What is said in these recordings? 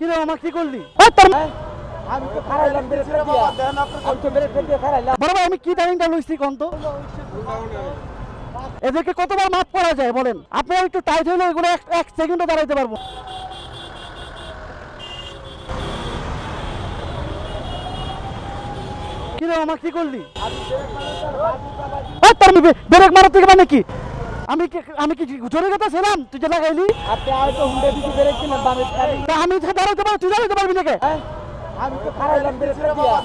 কি রে কি করলি? মা- আমি বড় ভাই কি টাইমটা লইছি কোন তো? এদেরকে কতবার মাফ করা যায় বলেন? আপনারা একটু টাইট হইলে এগুলো এক- সেকেন্ডও দাঁড়াইতে পারব। কি রে আমার কি করলি? ব্রেক মারার থেকে মানে কি? আমি কি আমি কি জোরে কথা ছিলাম তুই যে লাগাইলি। আপনি হয়তো হুন্ডে দিকে ব্রেক দিলেন বামে খালি। তা আমি তো দাঁড়াইতে পারব তুই দাঁড়াইতে পারবি নাকি? আমি তো খারাইলাম ব্রেক দিয়া।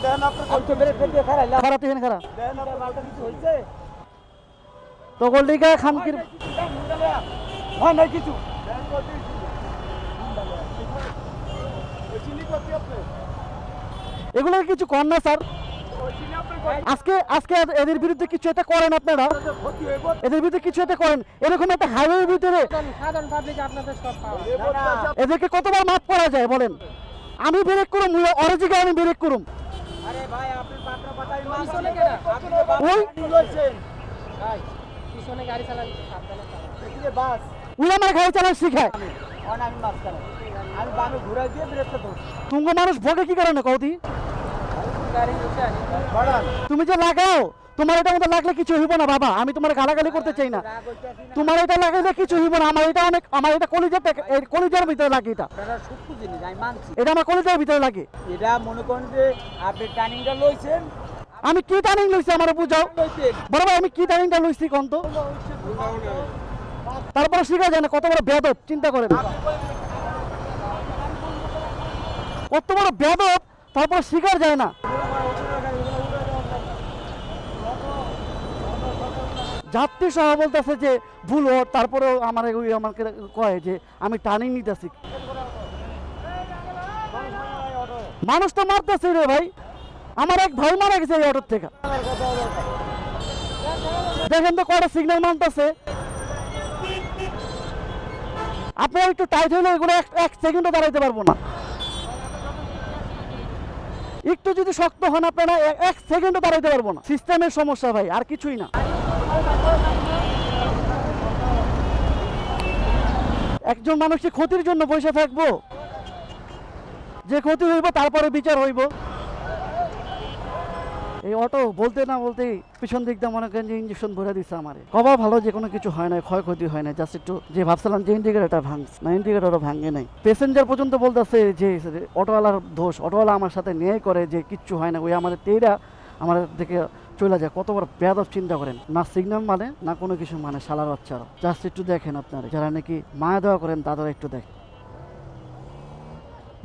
আমি তো ব্রেক দিয়ে খারাইলাম খারাপ তুই খারাপ কিছু হয়েছে? তো গোল্ডিকা খানকির নাই কিছু? এগুলো কিছু কর না স্যার। আজকে আজকে এদের বিরুদ্ধে কিছু একটা করেন আপনারা। এদের বিরুদ্ধে কিছু একটা করেন। এরকম একটা হাইওয়ের ভিতরে সাধারণ পাবলিক আপনাদের সব পাওয়া। এদেরকে কতবার মাফ করা যায় বলেন? আমি ব্রেক করুম অরিজিকে আমি ব্রেক করুম। গাড়ি চালান শিখায়। তুঙ্গ মানুষ ভোগে কি কারণে কৌতি তুমি যে লাগাও তোমার এটা মতো লাগলে কিছু হইব না বাবা। আমি তোমার গালাগালি করতে চাই না। তোমার এটা লাগাইলে কিছু হইব না। আমার এটা অনেক আমার এটা কলিজার এই কলিজার ভিতরে লাগে এটা। এটা আমার কলিজার ভিতরে লাগে। এটা মনে করেন যে আপনি টার্নিংটা লইছেন। আমি কি টার্নিং লইছি আমার বুঝাও? ভাই আমি কি টার্নিংটা লইছি কোন তো? তারপরে শিখা যায় না কত বড় বেদব চিন্তা করেন। কত বড় বেদব তারপর শিকার যায় না। যাত্রী সহ বলতেছে যে ভুল ওর তারপরেও আমার ওই আমাকে কয় যে আমি টার্নিং নিতেছি। মানুষ তো মারতেছে রে ভাই। আমার এক ভাই মারা গেছে এই অটোর থেকে। দেখেন তো কয়টা সিগন্যাল মানতেছে আপনারা একটু টাইট হইলে এগুলো এক- সেকেন্ডও দাঁড়াইতে পারব না। একটু যদি শক্ত হন আপনারা এক সেকেন্ডও দাঁড়াইতে পারব না। সিস্টেমের সমস্যা ভাই, আর কিছুই না। একজন মানুষকে ক্ষতির জন্য বসে থাকব। যে ক্ষতি হইব, তারপরে বিচার হইব। এই অটো বলতে না বলতেই পিছন দিক দিয়ে মনে করেন যে ইঞ্জেকশন ভরে দিচ্ছে আমারে। কবা ভালো যে কোনো কিছু হয় না ক্ষয়ক্ষতি হয় না জাস্ট একটু যে ভাবছিলাম যে ইন্ডিকেটারটা ভাঙছে, না ইন্ডিকেটারও ভাঙে নাই। প্যাসেঞ্জার পর্যন্ত বলতেছে যে অটোওয়ালার দোষ, অটোওয়ালা আমার সাথে ন্যায় করে যে কিচ্ছু হয় না ওই আমাদের তেইরা আমার দিকে চলে যায়। কত বড় বেয়াদব চিন্তা করেন? না সিগন্যাল মানে না কোনো কিছু মানে শালার বাচ্চারা জাস্ট একটু দেখেন আপনারা। যারা নাকি মায়া দেওয়া করেন তাদের একটু দেখেন।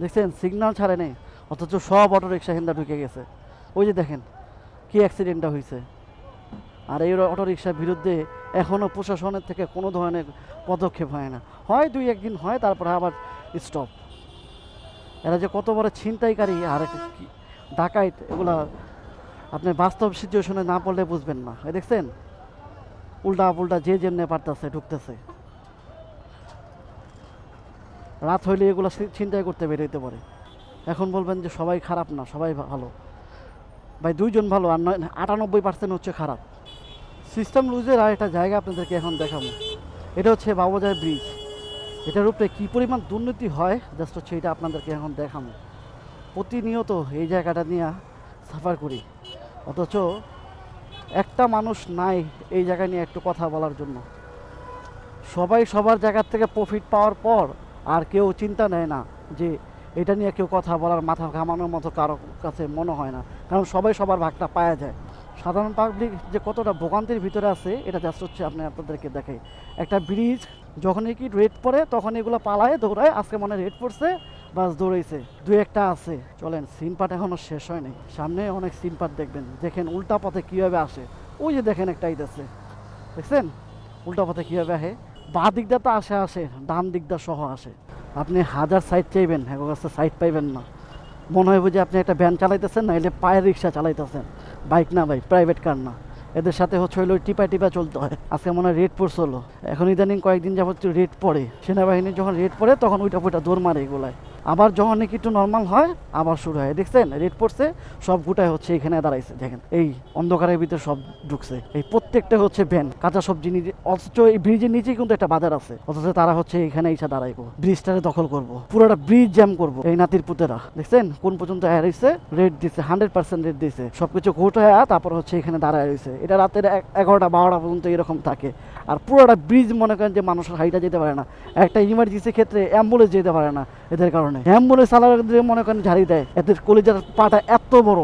দেখছেন? সিগন্যাল ছাড়ে নেই। অথচ সব অটো রিক্সা হিন্দা ঢুকে গেছে। ওই যে দেখেন, কি অ্যাক্সিডেন্টটা হয়েছে আর এই অটো রিক্সার বিরুদ্ধে এখনও প্রশাসনের থেকে কোনো ধরনের পদক্ষেপ হয় না। হয় দুই একদিন হয়, তারপরে আবার স্টপ এরা যে কত বড় ছিনতাইকারী আর ডাকাইত, এগুলা আপনি বাস্তব সিচুয়েশনে না পড়লে বুঝবেন না। দেখছেন? উল্টা পুল্টা যে যেমনে পারতেছে, ঢুকতেছে। রাত হইলে এগুলো ছিনতাই করতে বেরোতে পারে। এখন বলবেন যে সবাই খারাপ না, সবাই ভালো। ভাই, দুইজন ভালো, আর নয় আটানব্বই পার্সেন্ট হচ্ছে খারাপ। সিস্টেম লুজের আর একটা জায়গা আপনাদেরকে এখন দেখাবো। এটা হচ্ছে বাবুজার ব্রিজ এটার উপরে কী পরিমাণ দুর্নীতি হয়? জাস্ট হচ্ছে এটা আপনাদেরকে এখন দেখাবো। প্রতিনিয়ত এই জায়গাটা নিয়ে সাফার করি। অথচ একটা মানুষ নাই এই জায়গা নিয়ে একটু কথা বলার জন্য। সবাই সবার জায়গার থেকে প্রফিট পাওয়ার পর আর কেউ চিন্তা নেয় না যে এটা নিয়ে কেউ কথা বলার মাথা ঘামানোর মতো কারও কাছে মনে হয় না। কারণ সবাই সবার ভাগটা পাওয়া যায়। সাধারণ পাবলিক যে কতটা ভোগান্তির ভিতরে আছে, এটা জাস্ট হচ্ছে আপনি আপনাদেরকে দেখাই। একটা ব্রিজ যখনই কি রেড পড়ে, তখন এগুলো পালায়, দৌড়ায়, আজকে মনে রেড পড়ছে, বাস দৌড়াইছে। দু একটা আছে। চলেন সিন পাট এখনও শেষ হয়নি। সামনে অনেক সিন পাট দেখবেন। দেখেন উল্টা পথে কীভাবে আসে। ওই যে দেখেন একটা আইতেছে দেখছেন? উল্টা পথে কীভাবে আসে? বা দিকটা তো আসে আসে। ডান দিকটা সহ আসে। আপনি হাজার সাইড চাইবেন হ্যাঁ কাছে সাইড পাইবেন না। মনে হয় যে আপনি একটা ভ্যান চালাইতেছেন, না এলে পায়ের রিক্সা চালাইতেছেন। বাইক না ভাই প্রাইভেট কার না। এদের সাথে হচ্ছে হইল টিপা টিপা চলতে হয়। আজকে মনে হয় রেড পড়ছিল এখন ইদানিং কয়েকদিন যাবত রেড পড়ে। সেনাবাহিনী যখন রেড পড়ে, তখন ওইটা ওইটা দৌড় মারে এগুলায়। আবার যখন নাকি একটু নর্মাল হয়, আবার শুরু হয়। দেখছেন? রেড পড়ছে, সব গোটায় হচ্ছে, এখানে দাঁড়াইছে। দেখেন, এই অন্ধকারের ভিতরে সব ঢুকছে। এই প্রত্যেকটা হচ্ছে ভ্যান কাঁচা সবজি নিজে, অথচ এই ব্রিজের নিচেই কিন্তু একটা বাজার আছে। অথচ তারা হচ্ছে এখানে এসে দাঁড়াইবো। ব্রিজটাকে দখল করব। পুরোটা ব্রিজ জ্যাম করব। এই নাতির পুতেরা, দেখছেন? কোন পর্যন্ত হারাইছে? রেড দিছে হান্ড্রেড পার্সেন্ট রেড দিছে। সবকিছু গোটায় তারপর হচ্ছে এখানে দাঁড়ায় রয়েছে। এটা রাতের এগারোটা, বারোটা পর্যন্ত এরকম থাকে। আর পুরোটা ব্রিজ মনে করেন যে মানুষের হাইটা যেতে পারে না। একটা ইমার্জেন্সি ক্ষেত্রে অ্যাম্বুলেন্স যেতে পারে না। এদের কারণে। অ্যাম্বুলেন্স চালাতে মনে করেন ঝাড়ি দেয়। এদের কলেজের পাটা এত বড়।